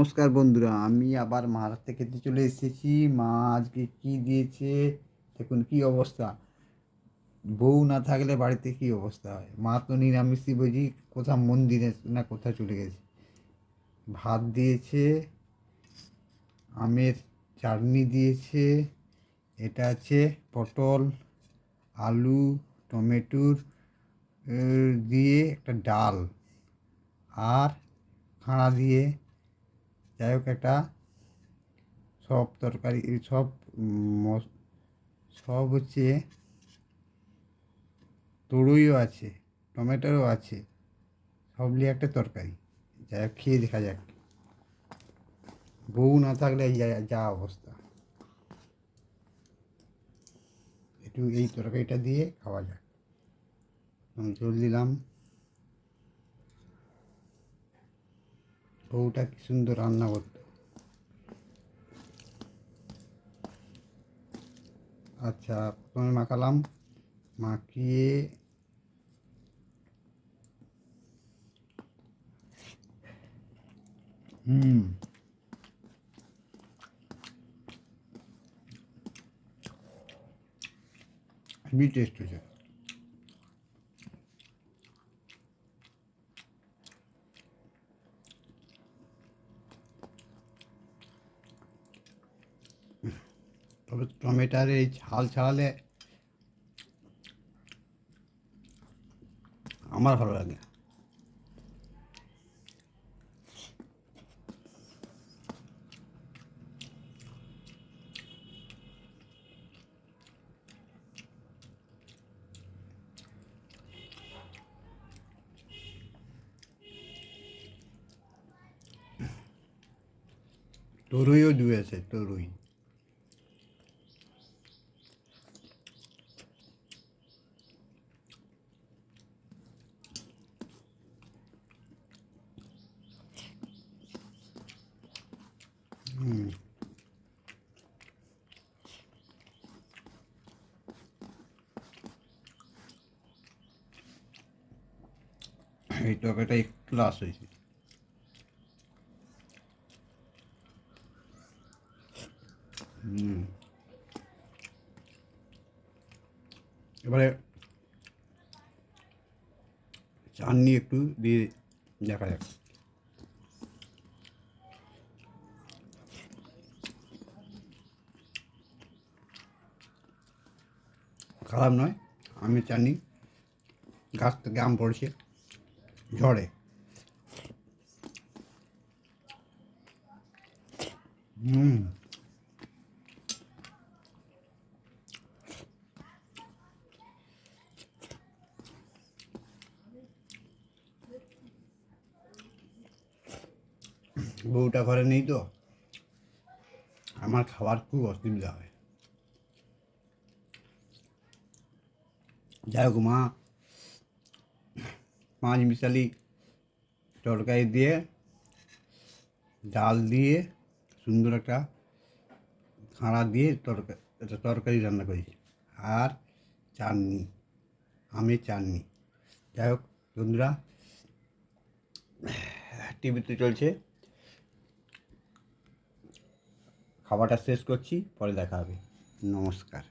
নমস্কার বন্ধুরা, আমি আবার মার হাতে খেতে চলে এসেছি। মা আজকে কী দিয়েছে? দেখুন কী অবস্থা। বউ না থাকলে বাড়িতে কী অবস্থা হয়? মা তো নিরামিষই, বুঝি কোথাও মন্দিরে না কোথাও চলে গেছে। ভাত দিয়েছে, আমের চাটনি দিয়েছে, এটা আছে পটল, আলু, টমেটোর দিয়ে একটা ডাল, আর খাঁড়া দিয়ে যাই হোক একটা সব তরকারি সব সব হচ্ছে তরুইও আছে, টমেটোও আছে, সব নিয়ে একটা তরকারি। যাই হোক, খেয়ে দেখা যাক। বউ না থাকলে যা অবস্থা। একটু এই তরকারিটা দিয়ে খাওয়া যাক। জল দিলাম। বউটা কি সুন্দর রান্না করতো। আচ্ছা প্রথমে মাখালাম মাখিয়ে হুম। হেভি টেস্ট হয়েছে। তবে টমেটোর এই ঝাল ছাড়ালে আমার ভালো লাগে। তরুইও দুয়েছে তরুই হুম এই তরকারিটা ক্লাস হয়েছে। হুম। এবারে চাটনি একটু দিয়ে দেখা যাক। খারাপ নয়, আমি চাটনি গাছ থেকে আম পড়েছে। ঝড়ে হুম বউটা ঘরে নেই তো আমার খাবার খুব অসুবিধা হয় যাই হোক মা পাঁচ মিশালি তরকারি দিয়ে, ডাল দিয়ে, সুন্দর একটা খাঁড়া দিয়ে তরকারি একটা তরকারি রান্না করেছি। আর চাটনি, আমের চাটনি। যাই হোক, বন্ধুরা টিভিতে চলছে। খাবারটা শেষ করছি, পরে দেখা হবে। নমস্কার।